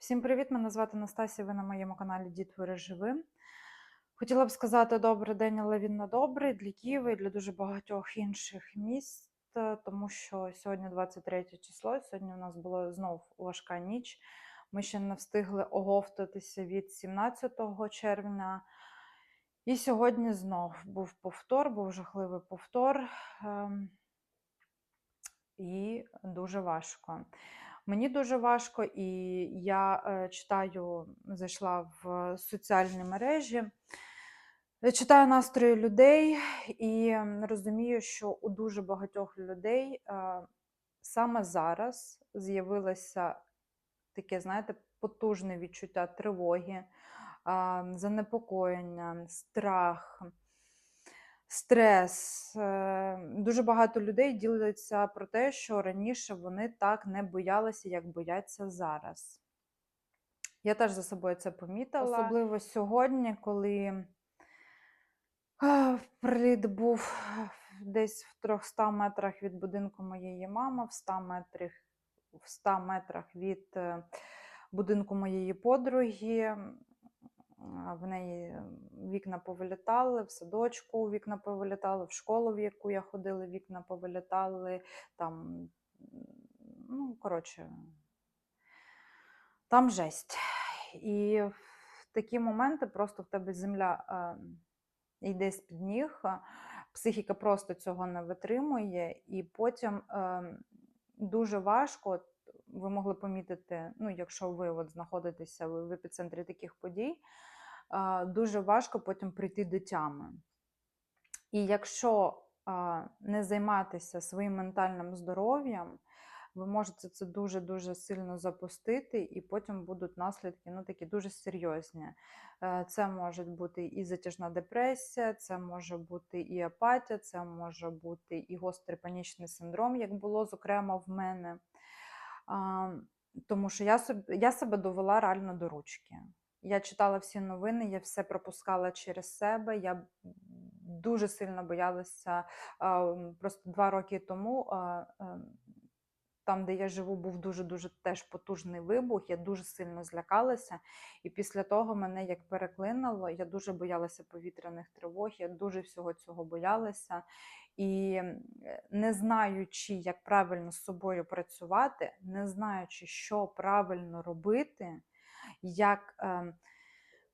Всім привіт! Мене звати Настасія. Ви на моєму каналі Дітвори Живим. Хотіла б сказати добрий день, але він не добрий для Києва і для дуже багатьох інших міст, е, тому що сьогодні 23 число. Сьогодні у нас була знов важка ніч. Ми ще не встигли оговтатися від 17 червня. І сьогодні знов був повтор, був жахливий повтор. ем, І дуже важко. Мені дуже важко, і я е, читаю, зайшла в соціальні мережі, е, читаю настрої людей і розумію, що у дуже багатьох людей е, саме зараз з'явилося таке, знаєте, потужне відчуття тривоги, занепокоєння, страх. Стрес. Е, Дуже багато людей діляться про те, що раніше вони так не боялися, як бояться зараз. Я теж за собою це помітила. Особливо сьогодні, коли приліт був десь в 300 метрах від будинку моєї мами, в 100 метрах, в 100 метрах від е, будинку моєї подруги. В неї вікна повилітали, в садочку вікна повилітали, в школу, в яку я ходила, вікна повилітали. Там, ну, коротше, там жесть. І в такі моменти просто в тебе земля е, йде з-під ніг, психіка просто цього не витримує, і потім е, дуже важко. Ви могли помітити, ну, якщо ви от знаходитеся в в епіцентрі таких подій, дуже важко потім прийти до тями. І якщо не займатися своїм ментальним здоров'ям, ви можете це дуже-дуже сильно запустити, і потім будуть наслідки ну, такі дуже серйозні. Е, Це може бути і затяжна депресія, це може бути і апатія, це може бути і гострий панічний синдром, як було, зокрема, в мене. Тому що я, собі, я себе довела реально до ручки. Я читала всі новини, я все пропускала через себе. Я дуже сильно боялася. Просто два роки тому, ем, там, де я живу, був дуже-дуже теж потужний вибух. Я дуже сильно злякалася. І після того мене як переклинило. Я дуже боялася повітряних тривог, я дуже всього цього боялася. І не знаючи, як правильно з собою працювати, не знаючи, що правильно робити, як ем,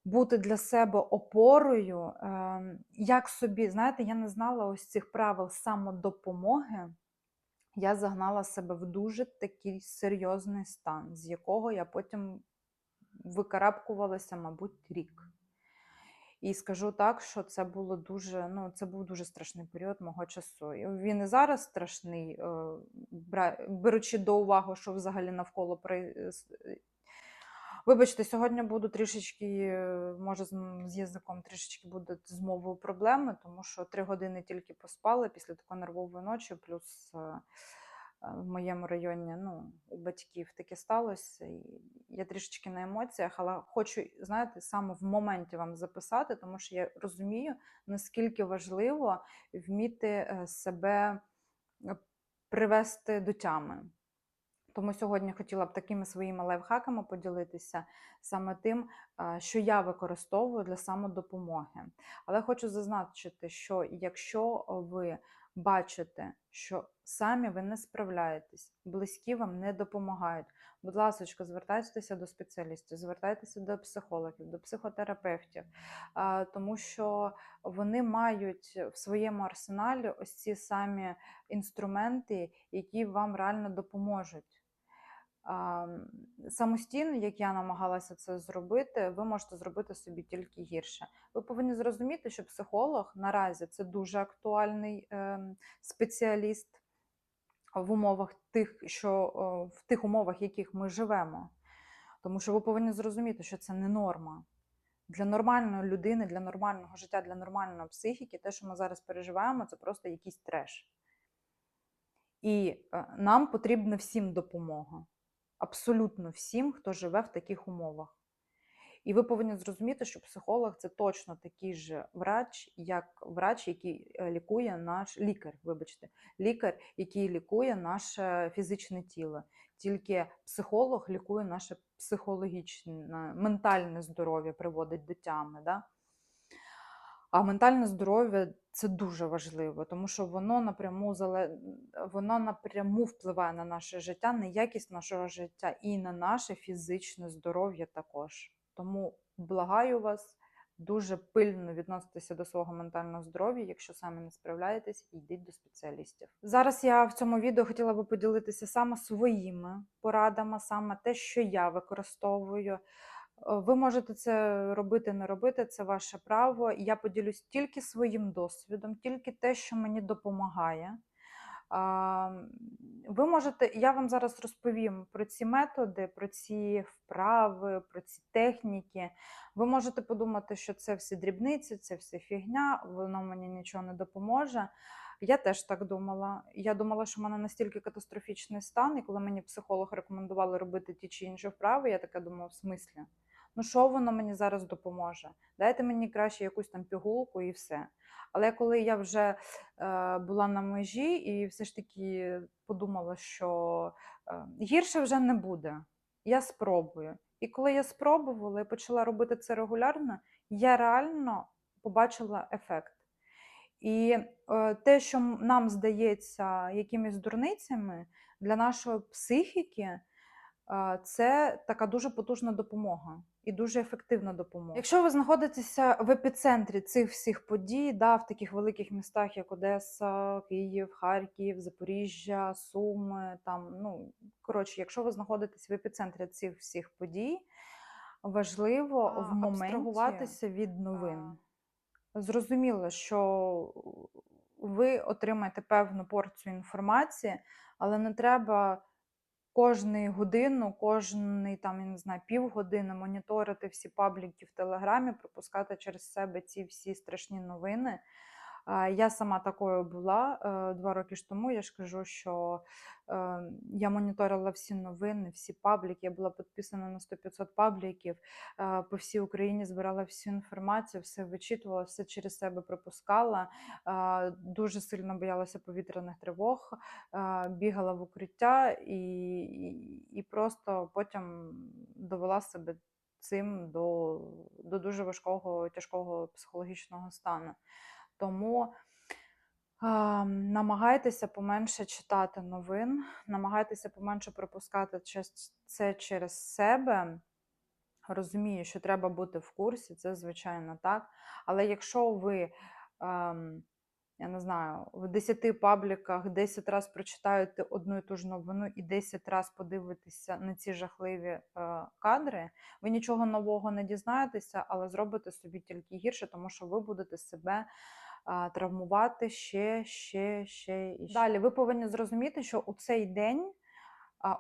бути для себе опорою, ем, як собі, знаєте, я не знала ось цих правил самодопомоги. Я загнала себе в дуже такий серйозний стан, з якого я потім викарабкувалася, мабуть, рік. І скажу так, що це було дуже, ну, це був дуже страшний період мого часу. Він і зараз страшний, е, беручи до уваги, що взагалі навколо с- Вибачте, сьогодні буду трішечки, е, може, з, язиком трішечки буде з мовою проблеми, тому що три години тільки поспала після такої нервової ночі, плюс е, е, в моєму районі ну, у батьків таке сталося. І я трішечки на емоціях, але хочу, знаєте, саме в моменті вам записати, тому що я розумію, наскільки важливо вміти себе привести до тями. Тому сьогодні хотіла б такими своїми лайфхаками поділитися саме тим, що я використовую для самодопомоги. Але хочу зазначити, що якщо ви бачите, що самі ви не справляєтесь, близькі вам не допомагають, будь ласка, звертайтеся до спеціалістів, звертайтеся до психологів, до психотерапевтів, тому що вони мають в своєму арсеналі ось ці самі інструменти, які вам реально допоможуть. Самостійно, як я намагалася це зробити, ви можете зробити собі тільки гірше. Ви повинні зрозуміти, що психолог наразі це дуже актуальний ем, спеціаліст в умовах тих, що в тих умовах, в яких ми живемо. Тому що ви повинні зрозуміти, що це не норма. Для нормальної людини, для нормального життя, для нормальної психіки, те, що ми зараз переживаємо, це просто якийсь треш. І е, нам потрібна всім допомога. Абсолютно всім, хто живе в таких умовах. І ви повинні зрозуміти, що психолог це точно такий же врач, як врач, який е, лікує наш лікар, вибачте, лікар, який лікує наше фізичне тіло. Тільки психолог лікує наше психологічне, ментальне здоров'я, приводить до тями. Да? А ментальне здоров'я це дуже важливо, тому що воно напряму воно напряму впливає на наше життя, на якість нашого життя і на наше фізичне здоров'я також. Тому благаю вас дуже пильно відноситися до свого ментального здоров'я. Якщо самі не справляєтесь, йдіть до спеціалістів. Зараз я в цьому відео хотіла би поділитися саме своїми порадами, саме те, що я використовую. Ви можете це робити, не робити, це ваше право. Я поділюсь тільки своїм досвідом, тільки те, що мені допомагає. Ви можете, я вам зараз розповім про ці методи, про ці вправи, про ці техніки. Ви можете подумати, що це всі дрібниці, це все фігня, воно мені нічого не допоможе. Я теж так думала. Я думала, що в мене настільки катастрофічний стан, і коли мені психолог рекомендували робити ті чи інші вправи, я така думала, в смислі? Ну, що воно мені зараз допоможе? Дайте мені краще якусь там пігулку і все. Але коли я вже е, була на межі і все ж таки подумала, що е, гірше вже не буде, я спробую. І коли я спробувала і почала робити це регулярно, я реально побачила ефект. І е, те, що нам здається якимись дурницями, для нашої психіки це така дуже потужна допомога і дуже ефективна допомога. Якщо ви знаходитеся в епіцентрі цих всіх подій, да, в таких великих містах, як Одеса, Київ, Харків, Запоріжжя, Суми, там, ну, коротше, якщо ви знаходитесь в епіцентрі цих всіх подій, важливо А, в моменті абстрагуватися від новин. а. Зрозуміло, що ви отримаєте певну порцію інформації, але не треба кожну годину, кожний там, я не знаю, півгодини моніторити всі пабліки в Телеграмі, пропускати через себе ці всі страшні новини. Я сама такою була е, два роки ж тому. Я ж кажу, що я моніторила всі новини, всі пабліки. Я була підписана на 100-500 пабліків е, по всій Україні, збирала всю інформацію, все вичитувала, все через себе пропускала. Е, Дуже сильно боялася повітряних тривог, бігала в укриття і, і, і просто потім довела себе цим до, до дуже важкого, тяжкого психологічного стану. Тому а, намагайтеся поменше читати новин, намагайтеся поменше пропускати це через себе. Розумію, що треба бути в курсі, це звичайно так. Але якщо ви, ем, я не знаю, в 10 пабліках 10 разів прочитаєте одну і ту ж новину і 10 разів подивитеся на ці жахливі е, кадри, ви нічого нового не дізнаєтеся, але зробите собі тільки гірше, тому що ви будете себе травмувати ще, ще, ще і ще. Далі ви повинні зрозуміти, що у цей день,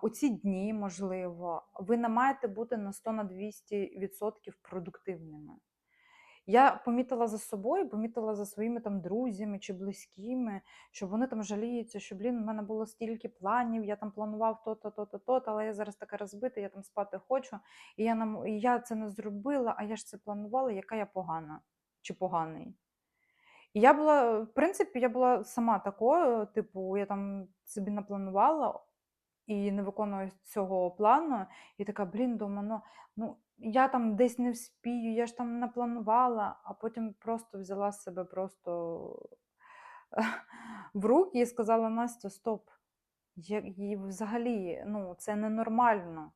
у ці дні, можливо, ви не маєте бути на 100 на 200% продуктивними. Я помітила за собою, помітила за своїми там друзями чи близькими, що вони там жаліються, що блін, в мене було стільки планів, я там планував то-то, то-то, то-то, але я зараз така розбита, я там спати хочу, і я, нам, і я це не зробила, а я ж це планувала, яка я погана чи поганий. І я була, в принципі, я була сама такою, типу, я там собі напланувала і не виконую цього плану, і така, блін, думаю, ну, ну я там десь не вспію, я ж там напланувала, а потім просто взяла себе просто в руки і сказала: Настя, стоп. Я, і взагалі, ну, це ненормально.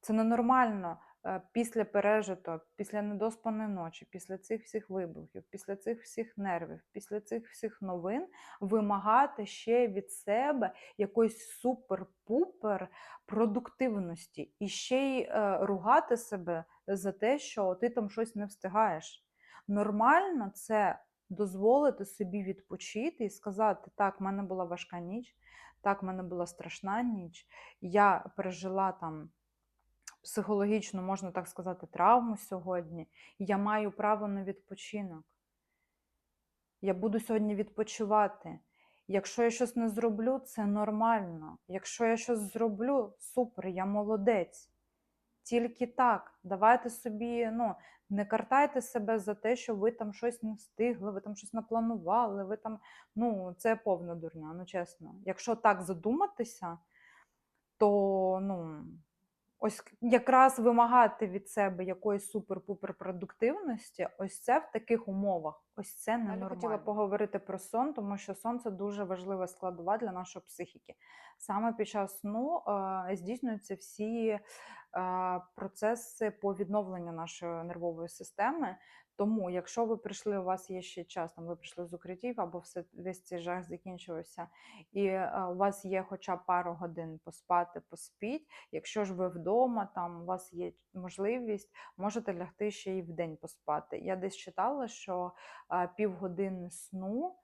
Це ненормально після пережито, після недоспаної ночі, після цих всіх вибухів, після цих всіх нервів, після цих всіх новин вимагати ще від себе якоїсь супер-пупер продуктивності і ще й е, ругати себе за те, що ти там щось не встигаєш. Нормально це дозволити собі відпочити і сказати: так, в мене була важка ніч, так, в мене була страшна ніч, я пережила там психологічну, можна так сказати, травму сьогодні. Я маю право на відпочинок. Я буду сьогодні відпочивати. Якщо я щось не зроблю, це нормально. Якщо я щось зроблю, супер, я молодець. тільки так. Давайте собі, ну, не картайте себе за те, що ви там щось не встигли, ви там щось напланували, ви там, ну, це повна дурня, ну чесно. Якщо так задуматися, то ну, ось якраз вимагати від себе якоїсь супер-пупер продуктивності, ось це в таких умовах, ось це не хотіла поговорити про сон, тому що сон це дуже важлива складова для нашої психіки. Саме під час сну е, здійснюються всі е, процеси по відновленню нашої нервової системи. Тому, якщо ви прийшли, у вас є ще час, там ви прийшли з укриттів, або все весь цей жах закінчився, і е, у вас є хоча б пару годин поспати, поспіть. Якщо ж ви вдома, там у вас є можливість, можете лягти ще й вдень поспати. Я десь читала, що е, півгодини сну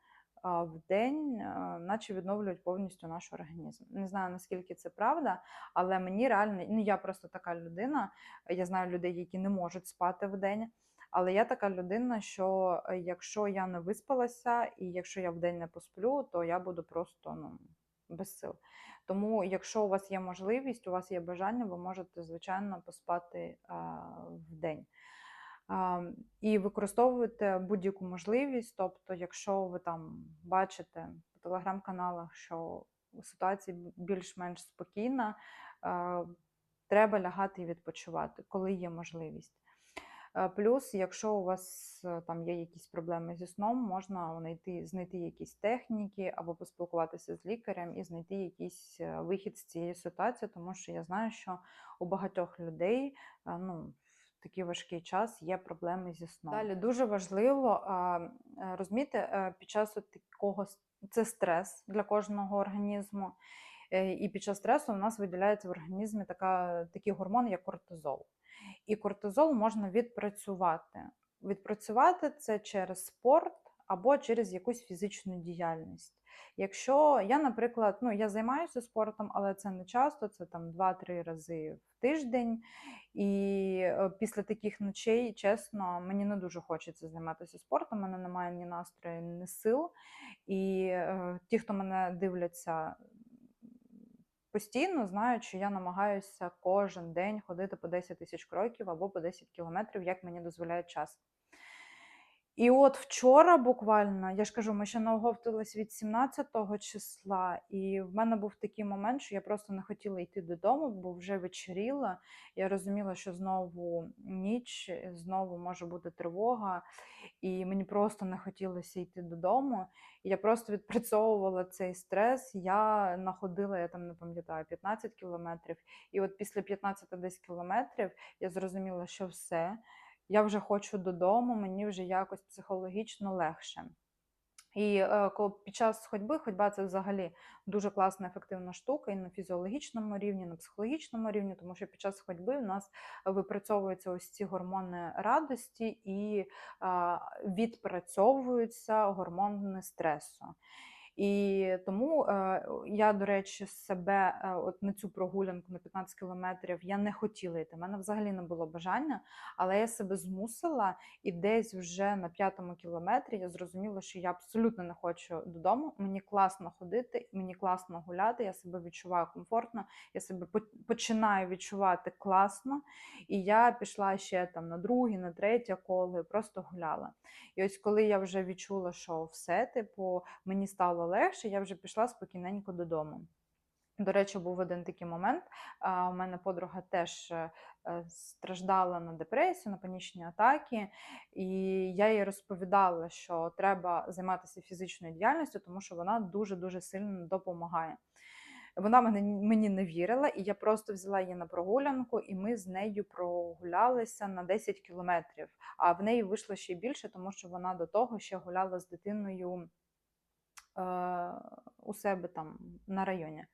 в день, наче відновлюють повністю наш організм. Не знаю наскільки це правда, але мені реально, ну я просто така людина. Я знаю людей, які не можуть спати в день. Але я така людина, що е, якщо я не виспалася, і якщо я вдень не посплю, то я буду просто ну, без сил. Тому, якщо у вас є можливість, у вас є бажання, ви можете, звичайно, поспати в день. І використовуєте будь-яку можливість. Тобто, якщо ви там бачите по телеграм-каналах, що ситуація більш-менш спокійна, треба лягати і відпочивати, коли є можливість. Е, Плюс, якщо у вас е, там є якісь проблеми зі сном, можна знайти, знайти якісь техніки або поспілкуватися з лікарем і знайти якийсь е, вихід з цієї ситуації, тому що я знаю, що у багатьох людей ну, в такий важкий час є проблеми зі сном. Далі дуже важливо розуміти під час такого це стрес для кожного організму. І під час стресу у нас виділяється в організмі така, такий гормон, як кортизол. І кортизол можна відпрацювати. Відпрацювати це через спорт або через якусь фізичну діяльність. Якщо я, наприклад, ну я займаюся спортом, але це не часто, це там 2-3 рази в тиждень. І е, після таких ночей, чесно, мені не дуже хочеться займатися спортом, у мене немає ні настрою, ні сил. І е, ті, хто мене дивляться постійно, знаю, що я намагаюся кожен день ходити по 10 тисяч кроків або по 10 кілометрів, як мені дозволяє час. І от вчора буквально, я ж кажу, ми ще наоговтились від 17 числа, і в мене був такий момент, що я просто не хотіла йти додому, бо вже вечеріла. Я розуміла, що знову ніч, знову може бути тривога, і мені просто не хотілося йти додому. І я просто відпрацьовувала цей стрес. Я находила, я там не пам'ятаю, 15 кілометрів. І от після 15 десь кілометрів я зрозуміла, що все я вже хочу додому, мені вже якось психологічно легше. І е, коли під час ходьби, ходьба це взагалі дуже класна, ефективна штука і на фізіологічному рівні, і на психологічному рівні, тому що під час ходьби в нас випрацьовуються ось ці гормони радості і відпрацьовуються гормони стресу. І тому е, я, до речі, себе е, от на цю прогулянку на 15 кілометрів я не хотіла йти. У мене взагалі не було бажання, але я себе змусила, і десь вже на п'ятому кілометрі я зрозуміла, що я абсолютно не хочу додому. Мені класно ходити, мені класно гуляти, я себе відчуваю комфортно, я себе починаю відчувати класно. І я пішла ще там на друге, на третє коло просто гуляла. І ось коли я вже відчула, що все, типу, мені стало легше, я вже пішла спокійненько додому. До речі, був один такий момент. У мене подруга теж е, е, страждала на депресію, на панічні атаки, і я їй розповідала, що треба займатися фізичною діяльністю, тому що вона дуже-дуже сильно допомагає. Вона мені не вірила, і я просто взяла її на прогулянку, і ми з нею прогулялися на 10 кілометрів. А в неї вийшло ще більше, тому що вона до того ще гуляла з дитиною у себе там на районі.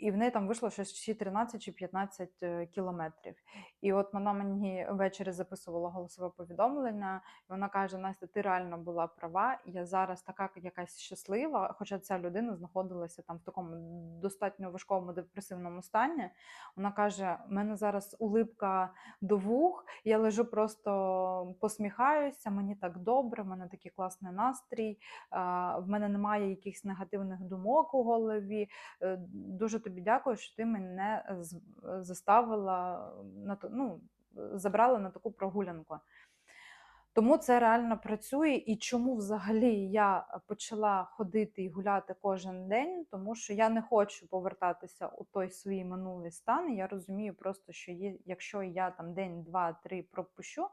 І в неї там вийшло щось чи 13 чи 15 е, кілометрів. І от вона мені ввечері записувала голосове повідомлення, і вона каже: Настя, ти реально була права. Я зараз така якась щаслива, хоча ця людина знаходилася там в такому достатньо важкому депресивному стані. Вона каже: у мене зараз улипка до вух, я лежу просто посміхаюся, мені так добре, в мене такий класний настрій, в мене немає якихось негативних думок у голові. е, Дуже тобі дякую, що ти мене заставила на ну, забрала на таку прогулянку. Тому це реально працює. І чому взагалі я почала ходити і гуляти кожен день? Тому що я не хочу повертатися у той свій минулий стан. Я розумію просто, що є, якщо я там день, два, три пропущу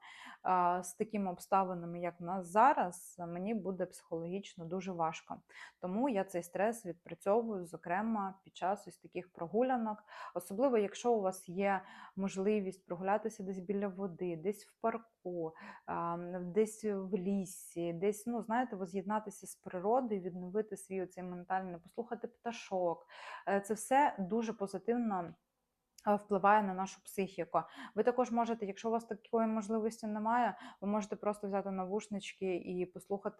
а, з такими обставинами, як в нас зараз, мені буде психологічно дуже важко. Тому я цей стрес відпрацьовую, зокрема, під час ось таких прогулянок. Особливо, якщо у вас є можливість прогулятися десь біля води, десь в парку, а, десь в лісі, десь, ну, знаєте, воз'єднатися з природою, відновити свій оцей ментальний, послухати пташок. Е, Це все дуже позитивно. Е, Впливає на нашу психіку. Ви також можете, якщо у вас такої можливості немає, ви можете просто взяти навушнички і послухати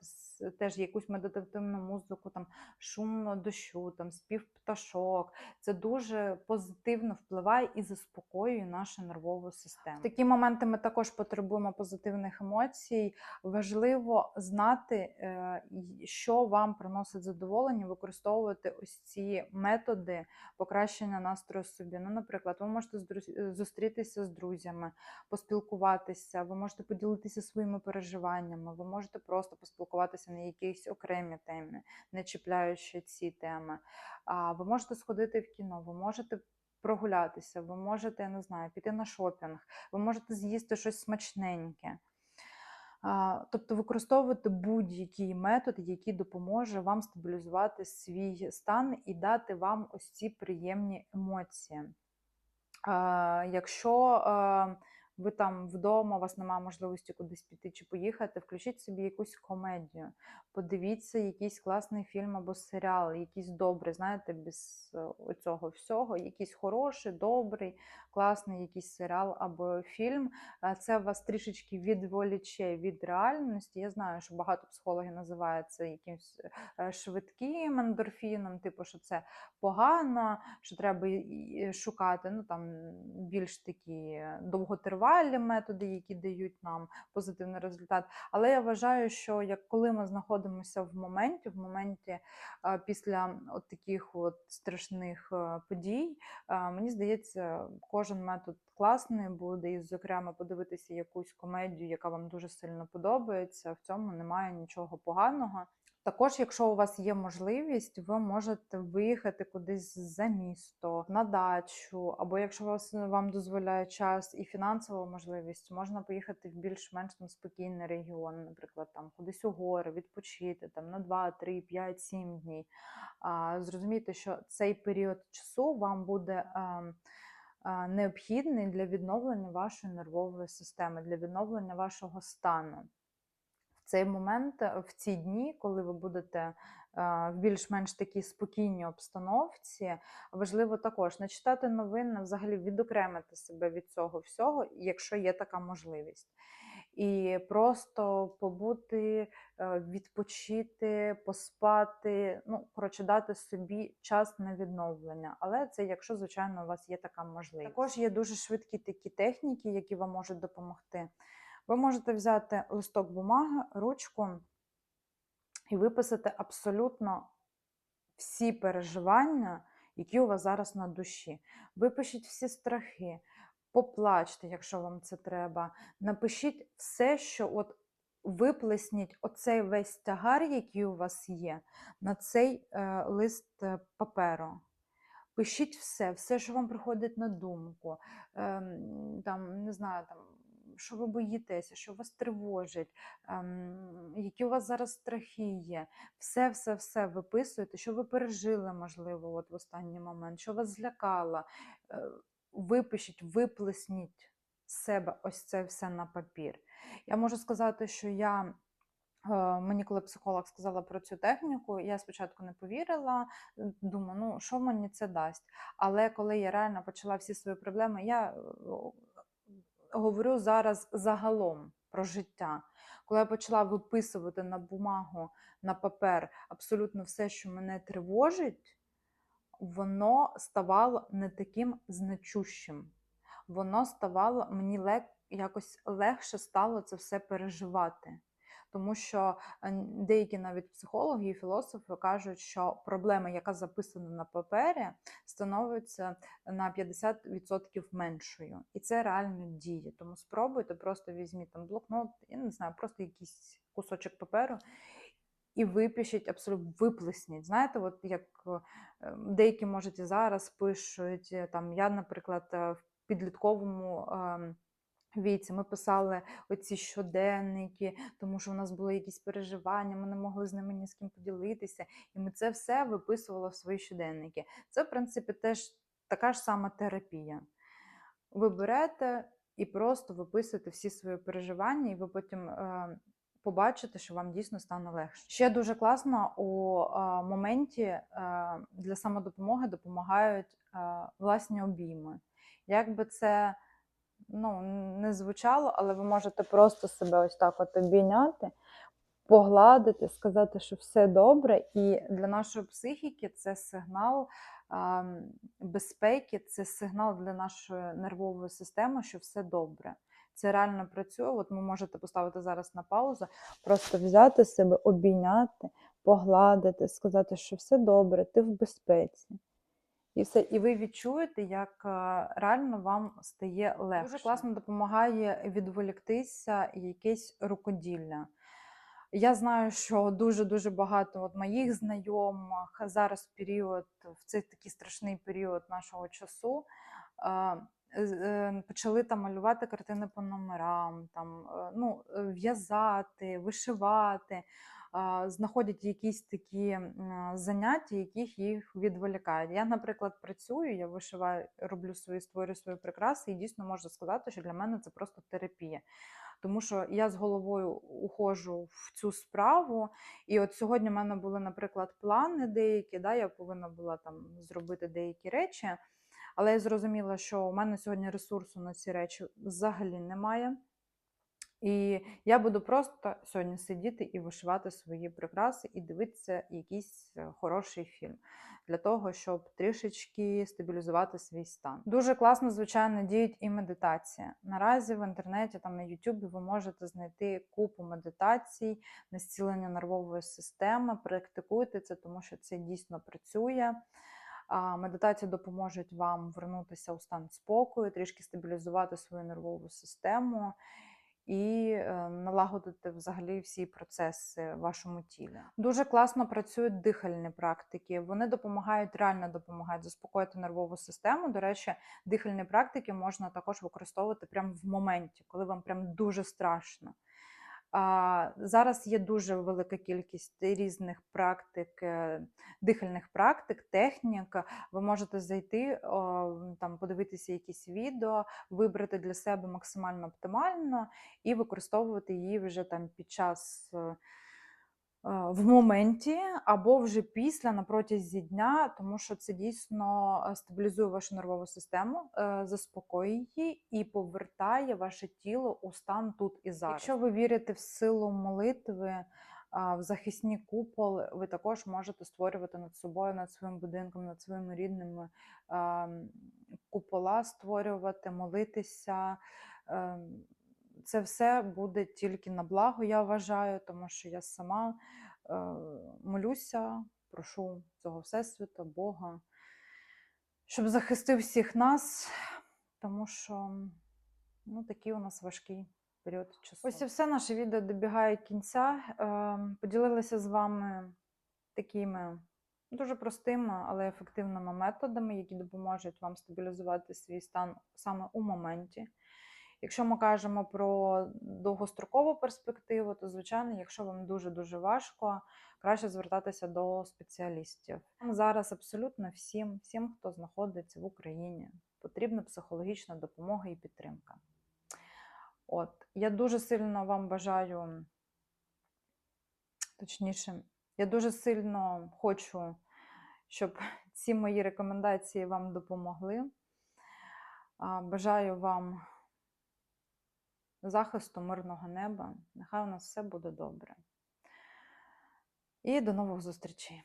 теж якусь медитативну музику, там шум дощу, там спів пташок. Це дуже позитивно впливає і заспокоює нашу нервову систему. В такі моменти ми також потребуємо позитивних емоцій. Важливо знати, е, що вам приносить задоволення, використовувати ось ці методи покращення настрою собі. Ну, наприклад, ви можете е, зустрітися з друзями, поспілкуватися, ви можете поділитися своїми переживаннями, ви можете просто поспілкуватися на якійсь окремій темі, не чіпляючи ці теми. Ви можете сходити в кіно, ви можете прогулятися, ви можете, я не знаю, піти на шопінг, ви можете з'їсти щось смачненьке. Тобто використовувати будь-який метод, який допоможе вам стабілізувати свій стан і дати вам ось ці приємні емоції. Якщо е, ви там вдома, у вас немає можливості кудись піти чи поїхати, включіть собі якусь комедію, подивіться якийсь класний фільм або серіал, якийсь добрий, знаєте, без е, оцього всього, якийсь хороший, добрий, класний якийсь серіал або фільм. Е, Це вас трішечки відволіче від реальності. Я знаю, що багато психологів називають це якимось е, швидким ендорфіном, типу, що це погано, що треба шукати ну, там, більш такі довготривалі методи, які дають нам позитивний результат. Але я вважаю, що як коли ми знаходимося в моменті, в моменті після от таких от страшних е, подій, а, мені здається, кожен метод класний буде, і, зокрема, подивитися якусь комедію, яка вам дуже сильно подобається. В цьому немає нічого поганого. Також, якщо у вас є можливість, ви можете виїхати кудись за місто, на дачу, або якщо вас вам дозволяє час і фінансова можливість, можна поїхати в більш-менш там спокійний регіон, наприклад, там кудись у гори, відпочити там на 2, 3, 5, 7 днів. А, зрозумійте, що цей період часу вам буде. ем, а, Необхідний для відновлення вашої нервової системи, для відновлення вашого стану цей момент, е, в ці дні, коли ви будете е, в більш-менш такій спокійній обстановці, важливо також не читати новини, взагалі відокремити себе від цього всього, якщо є така можливість. І просто побути, е, відпочити, поспати, ну, коротше, дати собі час на відновлення. Але це якщо, звичайно, у вас є така можливість. Також є дуже швидкі такі техніки, які вам можуть допомогти. Ви можете взяти листок бумаги, ручку і виписати абсолютно всі переживання, які у вас зараз на душі. Випишіть всі страхи, поплачте, якщо вам це треба. Напишіть все, що от виплесніть оцей весь тягар, який у вас є, на цей е, лист е, паперу. Пишіть все, все, що вам приходить на думку. Ем, там, не знаю, там, що ви боїтеся, що вас тривожить, ем, які у вас зараз страхи є. Все, все, все виписуєте, що ви пережили, можливо, от в останній момент, що вас злякало. Е, Випишіть, виплесніть з себе ось це все на папір. Я можу сказати, що я. е, Мені, коли психолог сказала про цю техніку, я спочатку не повірила, думаю, ну що мені це дасть. Але коли я реально почала всі свої проблеми, я е, говорю зараз загалом про життя. Коли я почала виписувати на бумагу, на папер абсолютно все, що мене тривожить, воно ставало не таким значущим. Воно ставало мені лег, якось легше стало це все переживати. Тому що е, деякі навіть психологи і філософи кажуть, що проблема, яка записана на папері, становиться на 50% меншою. І це реально діє. Тому спробуйте, просто візьміть там блокнот, я не знаю, просто якийсь кусочок паперу. І випишіть, абсолютно виплесніть. Знаєте, от як е, деякі можуть і зараз пишуть. е, Там я, наприклад, в підлітковому ем, віці ми писали оці щоденники, тому що у нас були якісь переживання, ми не могли з ними ні з ким поділитися. І ми це все виписували в свої щоденники. Це, в принципі, теж така ж сама терапія. Ви берете і просто виписуєте всі свої переживання, і ви потім е, побачите, що вам дійсно стане легше. Ще дуже класно у е, моменті е, для самодопомоги допомагають е, власні обійми. Як би це ну, не звучало, але ви можете просто себе ось так от обійняти, погладити, сказати, що все добре. І для нашої психіки це сигнал а, безпеки, це сигнал для нашої нервової системи, що все добре. Це реально працює. От ви можете поставити зараз на паузу, просто взяти себе, обійняти, погладити, сказати, що все добре, ти в безпеці. І все, і ви відчуєте, як е, реально вам стає легше. Дуже класно допомагає відволіктися якесь рукоділля. Я знаю, що дуже-дуже багато от моїх знайомих зараз період, в цей такий страшний період нашого часу, е, почали там малювати картини по номерам, там, е, ну, в'язати, вишивати, знаходять якісь такі заняття, яких їх відволікають. Я, наприклад, працюю, я вишиваю, роблю свої створюю свої прикраси, і дійсно можу сказати, що для мене це просто терапія. Тому що я з головою уходжу в цю справу. І от сьогодні в мене були, наприклад, плани деякі, да, я повинна була там зробити деякі речі, але я зрозуміла, що у мене сьогодні ресурсу на ці речі взагалі немає. І я буду просто сьогодні сидіти і вишивати свої прикраси і дивитися якийсь е, хороший фільм для того, щоб трішечки стабілізувати свій стан. Дуже класно, звичайно, діють і медитація. Наразі в інтернеті, там на Ютубі, ви можете знайти купу медитацій на зцілення нервової системи. Практикуйте це, тому що це дійсно працює. Медитація допоможе вам вернутися у стан спокою, трішки стабілізувати свою нервову систему і е, налагодити взагалі всі процеси в вашому тілі. Дуже класно працюють дихальні практики. Вони допомагають, реально допомагають заспокоїти нервову систему. До речі, дихальні практики можна також використовувати прямо в моменті, коли вам прям дуже страшно. А, зараз є дуже велика кількість різних практик, е, дихальних практик, технік. Ви можете зайти, там подивитися якісь відео, вибрати для себе максимально оптимально і використовувати її вже там під час. В моменті або вже після на протязі дня, тому що це дійсно стабілізує вашу нервову систему, е, заспокоює її і повертає ваше тіло у стан тут і зараз. Якщо ви вірите в силу молитви, в захисні купол, ви також можете створювати над собою, над своїм будинком, над своїми рідними ем, купола, створювати, молитися. Це все буде тільки на благо, я вважаю, тому що я сама е, молюся, прошу цього Всесвіта, Бога, щоб захистив всіх нас, тому що ну, такий у нас важкий період часу. Ось і все наше відео добігає кінця. Е, Поділилася з вами такими дуже простими, але ефективними методами, які допоможуть вам стабілізувати свій стан саме у моменті. Якщо ми кажемо про довгострокову перспективу, то звичайно, якщо вам дуже-дуже важко, краще звертатися до спеціалістів. Зараз абсолютно всім, всім, хто знаходиться в Україні, потрібна психологічна допомога і підтримка. От, я дуже сильно вам бажаю, точніше, я дуже сильно хочу, щоб ці мої рекомендації вам допомогли. Бажаю вам захисту мирного неба. Нехай у нас все буде добре. І до нових зустрічей!